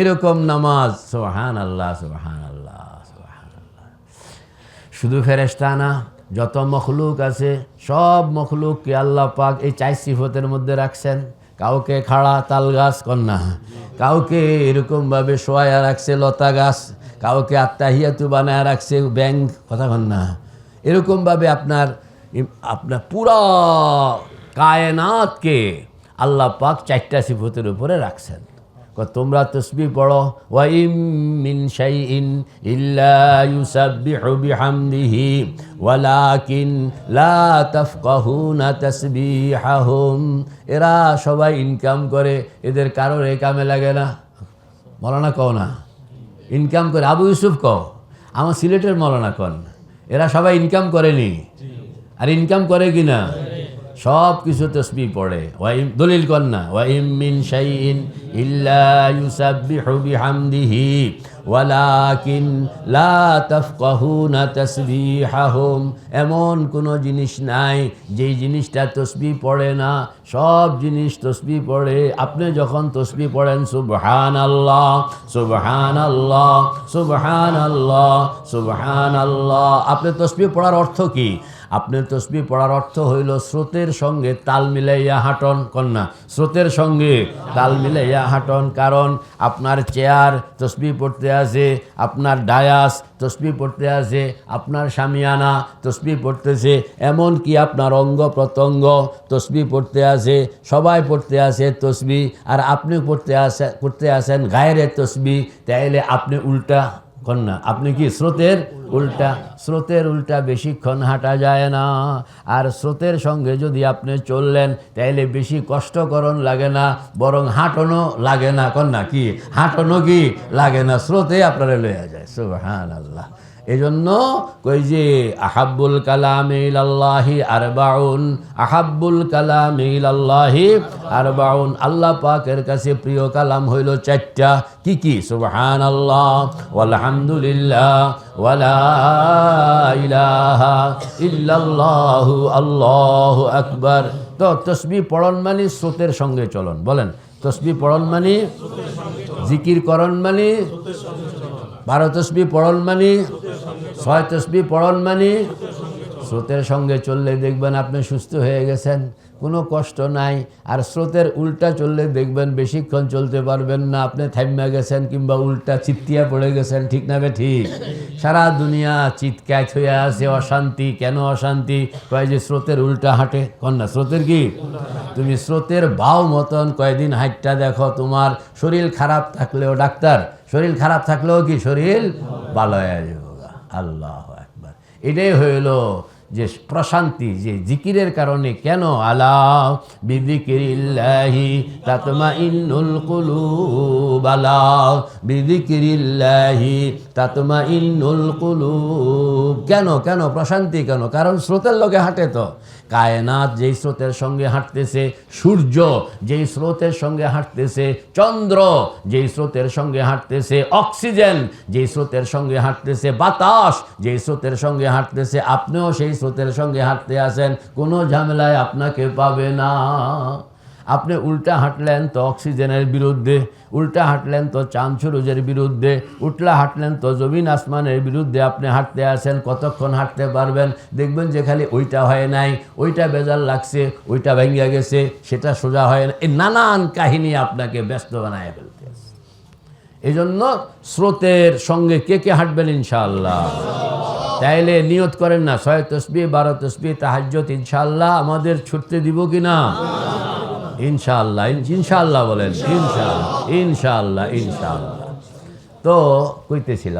এরকম নামাজ সোহান আল্লাহ সোহান আল্লাহ সোহান আল্লাহ শুধু ফেরেস্তা না, যত মখলুক আছে, সব মখলুককে আল্লাহ পাক এই চাই সিফতের মধ্যে রাখছেন। কাউকে খাড়া তাল গাছ, কন্যা। কাউকে এরকমভাবে শোয়া রাখছে, লতা গাছ। কাউকে আত্মাহিয়াতু বানায় রাখছে, ব্যাংক, কথা কন্যা এরকমভাবে আপনার আপনার পুরা কায়নাতকে আল্লাহ পাক চারটা সিফতের উপরে রাখছেন। তোমরা তসবি পড়ো, ওয়াইম মিন শাইইন ইল্লা ইউসাব্বিহু বিহামদিহি, ওয়ালাকিন লা তাফকাহুনা তাসবিহাহুম। এরা সবাই ইনকাম করে, এদের কারোর এই কামে লাগে না। মলানা কও না। ইনকাম করে, আবু ইউসুফ কও, আমার সিলেটের মলানা কন। এরা সবাই ইনকাম করেনি। আর ইনকাম করে কি না সব কিছু তসবি পড়ে। ওয়াইম দলিল কন্যা ওয়াইম মিন শাইইন ইল্লা ইউসাব্বিহু বিহামদিহি, ওয়ালাকিন লা তাফকাহুনা তাসবিহাহুম। এমন কোনো জিনিস নাই, যেই জিনিসটা তসবি পড়ে না, সব জিনিস তসবি পড়ে। আপনি যখন তসবি পড়েন সুবহান আল্লাহ সুবহান আল্লাহ সুবহান আল্লাহ সুবহান আল্লাহ আপনি তসবি পড়ার অর্থ কি? আপনি তসবি পড়ার অর্থ হইল স্রোতের সঙ্গে তাল মিলাইয়া হাঁটন, কন্যা। স্রোতের সঙ্গে তাল মিলাইয়া হাঁটন, কারণ আপনার চেয়ার তসবি পড়তে আছে, আপনার ডায়াস তসবি পড়তে আছে, আপনার সামিয়ানা তসবি পড়তেছে এমন কি আপনার অঙ্গ প্রত্যঙ্গ তসবি পড়তে আছে, সবাই পড়তে আছে তসবি, আর আপনি পড়তে আসে করতে আসেন গায়ের তসবি, তাইলে আপনি উল্টা কন্যা, আপনি কি স্রোতের উল্টা স্রোতের উল্টা বেশিক্ষণ হাঁটা যায় না? আর স্রোতের সঙ্গে যদি আপনি চললেন, তাইলে বেশি কষ্টকরণ লাগে না, বরং হাঁটনো লাগে না। কন্যা, কি? হাঁটনো কি? লাগে না। স্রোতে আপনারা লয়ে যায়। সুবাহ আল্লাহ এই জন্য কই যে, আহাব্বুল কালাম ইলাল্লাহি আরবাউন, আহাব্বুল কালাম ইলাল্লাহি আরবাউন। আল্লাহ পাকের কাছে প্রিয় কালাম হইল চারটা। কি কি? সুবহান আল্লাহ আলহামদুলিল্লাহ ওয়ালা ইলাহা ইল্লাল্লাহু, আল্লাহু আকবার। তো তসবি পড়ন মানে স্রোতের সঙ্গে চলন, বলেন। তসবি পড়ন মানে জিকির করণ মানে বারো তসবি পড়ন মানে ছয় তসবি পড়ন মানে? স্রোতের সঙ্গে চললে দেখবেন আপনি সুস্থ হয়ে গেছেন, কোনো কষ্ট নাই। আর স্রোতের উল্টা চললে দেখবেন বেশিক্ষণ চলতে পারবেন না, আপনি থাইমা গেছেন কিংবা উল্টা চিত্তিয়া পড়ে গেছেন, ঠিক না ঠিক? সারা দুনিয়া চিৎকায় হয়ে আছে, অশান্তি, কেন অশান্তি? কয় যে স্রোতের উল্টা হাঁটে কন্যা স্রোতের কি? তুমি স্রোতের বাও মতন কয়দিন হাইটটা দেখো, তোমার শরীর খারাপ থাকলেও, ডাক্তার, শরীর খারাপ থাকলেও কি শরীর ভালো হয়ে আল্লাহ একবার এটাই হইল যে প্রশান্তি, যে জিকিরের কারণে কেন কেন কেন প্রশান্তি, কেন? কারণ স্রোতের লোকে হাঁটে তো। কায়নাত যেই স্রোতের সঙ্গে হাঁটতেছে সূর্য, যেই স্রোতের সঙ্গে হাঁটতেছে চন্দ্র, যেই স্রোতের সঙ্গে হাঁটতেছে অক্সিজেন, যেই স্রোতের সঙ্গে হাঁটতেছে বাতাস, যেই স্রোতের সঙ্গে হাঁটতেছে আপনিও সেই স্রোতের সঙ্গে হাঁটতে আসেন, কোনো ঝামেলায় আপনাকে পাবে না। আপনি উল্টা হাঁটলেন তো অক্সিজেনের বিরুদ্ধে, উল্টা হাঁটলেন তো চাঁদ বিরুদ্ধে, উল্টা হাঁটলেন তো জমিন আসমানের বিরুদ্ধে আপনি হাঁটতে আসেন, কতক্ষণ হাঁটতে পারবেন? দেখবেন যে খালি ওইটা হয় নাই, ওইটা বেজাল লাগছে, ওইটা ভেঙে গেছে, সেটা সোজা হয় না। এই নানান কাহিনী আপনাকে ব্যস্ত বানায় ফেলতে। এই জন্য স্রোতের সঙ্গে কে কে হাঁটবেন ইনশাআল্লাহ? তাইলে নিয়ত করেন না, ছয় তসবি, বারো তসবি তাহাজ্জত ইনশাল্লাহ আমাদের ছুটতে দিব কি না? ইনশাল্লাহ ইনশাল্লাহ বলেন ইনশাল্লাহ ইনশাল্লাহ ইনশাল্লাহ তো কইতেছিলাম